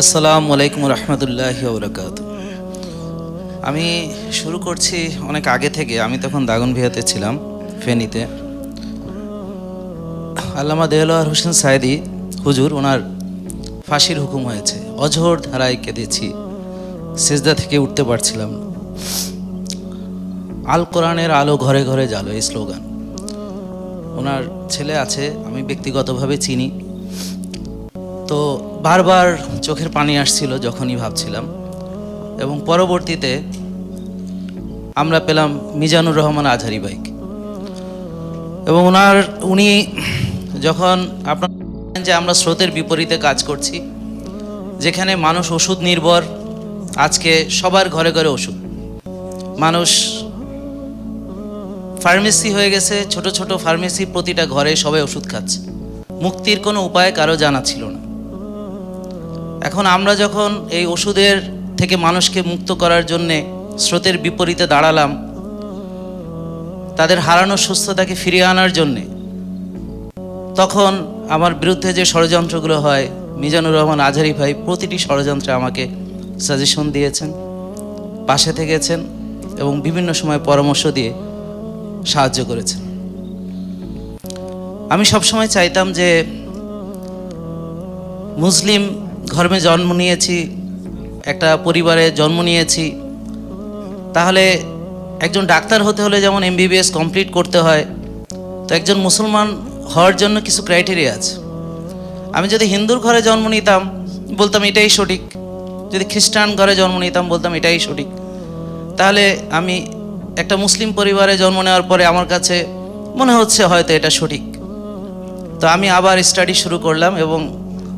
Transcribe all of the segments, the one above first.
আসসালামু আলাইকুম রহমতুল্লাহ বরকাত আমি শুরু করছি অনেক আগে থেকে, আমি তখন দাগন দাগনভিয়াতে ছিলাম, ফেনীতে। আল্লামা দেহলোয়ার হোসেন সাইদি হুজুর, ওনার ফাঁসির হুকুম হয়েছে। অঝোর ধারায় কেঁদেছি, সেজদা থেকে উঠতে পারছিলাম আল কোরআনের আলো ঘরে ঘরে জালো এই স্লোগান। ওনার ছেলে আছে, আমি ব্যক্তিগতভাবে চিনি। তো বারবার চোখের পানি আসছিল যখনই ভাবছিলাম। এবং পরবর্তীতে আমরা পেলাম মিজানুর রহমান আজহারি বাইক এবং ওনার, উনি যখন আপনার যে আমরা স্রোতের বিপরীতে কাজ করছি, যেখানে মানুষ ওষুধ নির্ভর, আজকে সবার ঘরে ঘরে ওষুধ। মানুষ ফার্মেসি হয়ে গেছে, ছোট ছোট ফার্মেসি প্রতিটা ঘরে সবাই ওষুধ খাচ্ছে। মুক্তির কোনো উপায় কারও জানা ছিল না। এখন আমরা যখন এই ওষুধের থেকে মানুষকে মুক্ত করার জন্যে স্রোতের বিপরীতে দাঁড়ালাম, তাদের হারানো সুস্থতাকে ফিরিয়ে আনার জন্যে, তখন আমার বিরুদ্ধে যে ষড়যন্ত্রগুলো হয়, মিজানুর রহমান আজহারি ভাই প্রতিটি ষড়যন্ত্রে আমাকে সাজেশন দিয়েছেন, পাশে থেকেছেন এবং বিভিন্ন সময় পরামর্শ দিয়ে সাহায্য করেছেন। আমি সবসময় চাইতাম যে, মুসলিম ধর্মে জন্ম নিয়েছি, একটা পরিবারে জন্ম নিয়েছি। তাহলে একজন ডাক্তার হতে হলে যেমন এমবিবিএস কমপ্লিট করতে হয়, তো একজন মুসলমান হওয়ার জন্য কিছু ক্রাইটেরিয়া আছে। আমি যদি হিন্দুর ঘরে জন্ম নিতাম, বলতাম এটাই সঠিক। যদি খ্রিস্টান ঘরে জন্ম নিতাম, বলতাম এটাই সঠিক। তাহলে আমি একটা মুসলিম পরিবারে জন্ম নেওয়ার পরে আমার কাছে মনে হচ্ছে হয়তো এটা সঠিক। তো আমি আবার স্টাডি শুরু করলাম এবং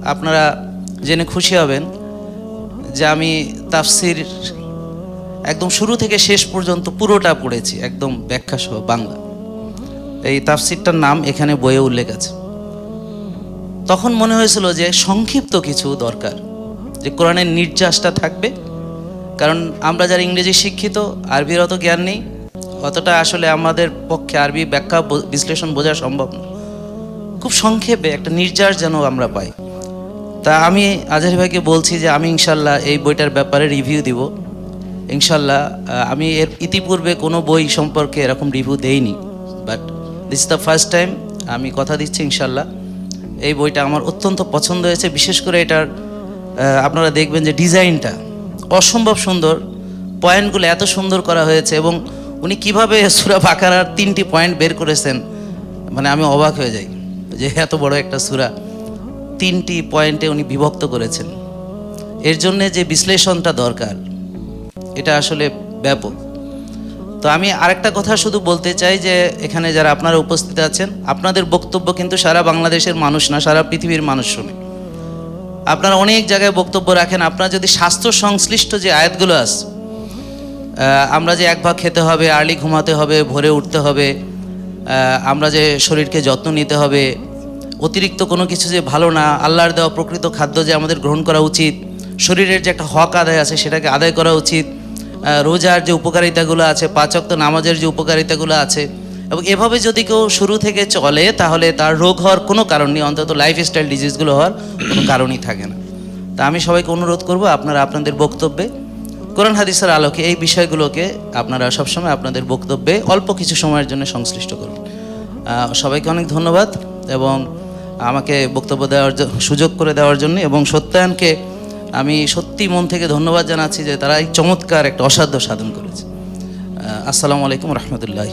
আপনারা জেনে খুশি হবেন যে আমি তাফসির একদম শুরু থেকে শেষ পর্যন্ত পুরোটা পড়েছি, একদম ব্যাখ্যা সহ বাংলা। এই তাফসিরটার নাম এখানে বইয়ে উল্লেখ আছে। তখন মনে হয়েছিল যে সংক্ষিপ্ত কিছু দরকার, যে কোরআনের নির্যাসটা থাকবে, কারণ আমরা যারা ইংরেজি শিক্ষিত, আরবির অত জ্ঞান নেই, অতটা আসলে আমাদের পক্ষে আরবি ব্যাখ্যা বিশ্লেষণ বোঝা সম্ভব না। খুব সংক্ষেপে একটা নির্যাস যেন আমরা পাই। তা আমি আজহারি ভাইকে বলছি যে আমি ইনশাল্লাহ এই বইটার ব্যাপারে রিভিউ দিব। ইনশাল্লাহ আমি এর ইতিপূর্বে কোনো বই সম্পর্কে এরকম রিভিউ দেইনি। But this the first time আমি কথা দিচ্ছি ইনশাল্লাহ। এই বইটা আমার অত্যন্ত পছন্দ হয়েছে। বিশেষ করে এটার আপনারা দেখবেন যে ডিজাইনটা অসম্ভব সুন্দর। পয়েন্টগুলো এত সুন্দর করা হয়েছে এবং উনি কীভাবে সুরা বাকারার তিনটি পয়েন্ট বের করেছেন মানে আমি অবাক হয়ে যাই যে এত বড় একটা সুরা। তিনটি পয়েন্টে উনি বিভক্ত করেছেন। এর জন্যে যে বিশ্লেষণটা দরকার, এটা আসলে ব্যাপক। তো আমি আরেকটা কথা শুধু বলতে চাই যে, এখানে যারা আপনারা উপস্থিত আছেন, আপনাদের বক্তব্য কিন্তু সারা বাংলাদেশের মানুষ না, সারা পৃথিবীর মানুষ শুনে। আপনারা অনেক জায়গায় বক্তব্য রাখেন, আপনারা যদি স্বাস্থ্য সংশ্লিষ্ট যে আয়াতগুলো আছে আমরা যে এক ভাগ খেতে হবে, আর্লি ঘুমাতে হবে, ভোরে উঠতে হবে আমরা যে শরীরকে যত্ন নিতে হবে অতিরিক্ত কোনো কিছু যে ভালো না, আল্লাহর দেওয়া প্রকৃত খাদ্য যে আমাদের গ্রহণ করা উচিত, শরীরের যে একটা হক আদায় আছে সেটাকে আদায় করা উচিত রোজার যে উপকারিতাগুলো আছে পাচক নামাজের যে উপকারিতাগুলো আছে, এবং এভাবে যদি কেউ শুরু থেকে চলে, তাহলে তার রোগ হওয়ার কোনো কারণ নেই, অন্তত লাইফস্টাইল ডিজিজগুলো হওয়ার কোনো কারণই থাকে না। তা আমি সবাইকে অনুরোধ করব, আপনারা আপনাদের বক্তব্যে, কোরআন হাদিসের আলোকে এই বিষয়গুলোকে আপনারা সবসময় আপনাদের বক্তব্যে অল্প কিছু সময়ের জন্য সংশ্লিষ্ট করুন। সবাইকে অনেক ধন্যবাদ, এবং আমাকে বক্তব্য দেওয়ার সুযোগ করে দেওয়ার জন্য এবং সত্যায়নকে আমি সত্যি মন থেকে ধন্যবাদ জানাচ্ছি যে তারা এই চমৎকার একটা অসাধ্য সাধন করেছে। আসসালামু আলাইকুম রহমতুল্লাহ